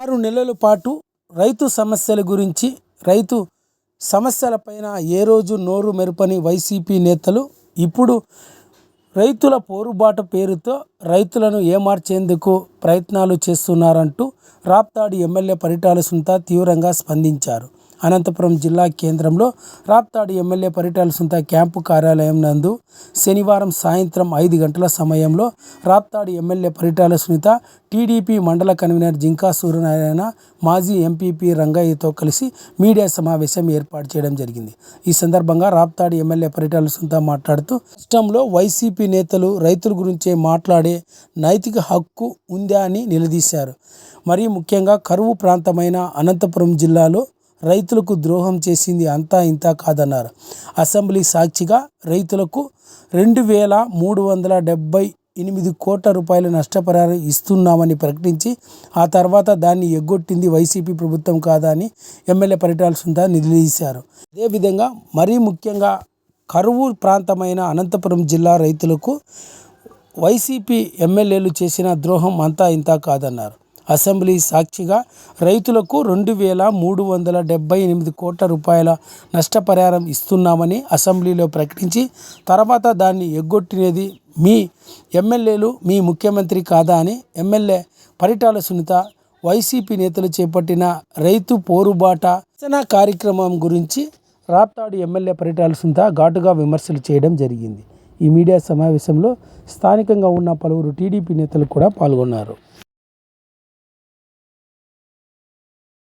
ఆరు నెలల పాటు రైతు సమస్యల గురించి రైతు సమస్యలపైన ఏ రోజు నోరు మెరుపని వైసీపీ నేతలు ఇప్పుడు రైతుల పోరుబాటు పేరుతో రైతులను ఏమార్చేందుకు ప్రయత్నాలు చేస్తున్నారంటూ రాప్తాడు ఎమ్మెల్యే పరిటాల సుంత తీవ్రంగా స్పందించారు. అనంతపురం జిల్లా కేంద్రంలో రాప్తాడు ఎమ్మెల్యే పరిటాల సుంత క్యాంపు కార్యాలయం నందు శనివారం సాయంత్రం ఐదు గంటల సమయంలో Raptadu MLA Paritala Sunitha TDP mandal convener Jinka Suryanarayana మాజీ ఎంపీపీ రంగయ్యతో కలిసి మీడియా సమావేశం ఏర్పాటు చేయడం జరిగింది. ఈ సందర్భంగా రాప్తాడు ఎమ్మెల్యే పరిటాల సునీత మాట్లాడుతూ రాష్ట్రంలో వైసీపీ నేతలు రైతుల గురించే మాట్లాడే నైతిక హక్కు ఉందా అని నిలదీశారు. మరీ ముఖ్యంగా కరువు ప్రాంతమైన అనంతపురం జిల్లాలో రైతులకు ద్రోహం చేసింది అంతా ఇంత కాదన్నారు. అసెంబ్లీ సాక్షిగా రైతులకు రెండు వేల మూడు వందల డెబ్బై ఎనిమిది కోట్ల రూపాయల నష్టపరిహారం ఇస్తున్నామని ప్రకటించి ఆ తర్వాత దాన్ని ఎగ్గొట్టింది వైసీపీ ప్రభుత్వం కాదా అని ఎమ్మెల్యే పరిటాల సుందర నిలదీశారు. అదేవిధంగా మరీ ముఖ్యంగా కరువు ప్రాంతమైన అనంతపురం జిల్లా రైతులకు వైసీపీ ఎమ్మెల్యేలు చేసిన ద్రోహం అంతా ఇంత కాదన్నారు. అసెంబ్లీ సాక్షిగా రైతులకు రెండు వేల మూడు వందల డెబ్బై ఎనిమిది కోట్ల రూపాయల నష్టపరిహారం ఇస్తున్నామని అసెంబ్లీలో ప్రకటించి తర్వాత దాన్ని ఎగ్గొట్టినది మీ ఎమ్మెల్యేలు మీ ముఖ్యమంత్రి కాదా అని ఎమ్మెల్యే పరిటాల సునీత వైసీపీ నేతలు చేపట్టిన రైతు పోరుబాట రచన కార్యక్రమం గురించి రాప్తాడు ఎమ్మెల్యే పరిటాల సునీత ఘాటుగా విమర్శలు చేయడం జరిగింది. ఈ మీడియా సమావేశంలో స్థానికంగా ఉన్న పలువురు టీడీపీ నేతలు కూడా పాల్గొన్నారు.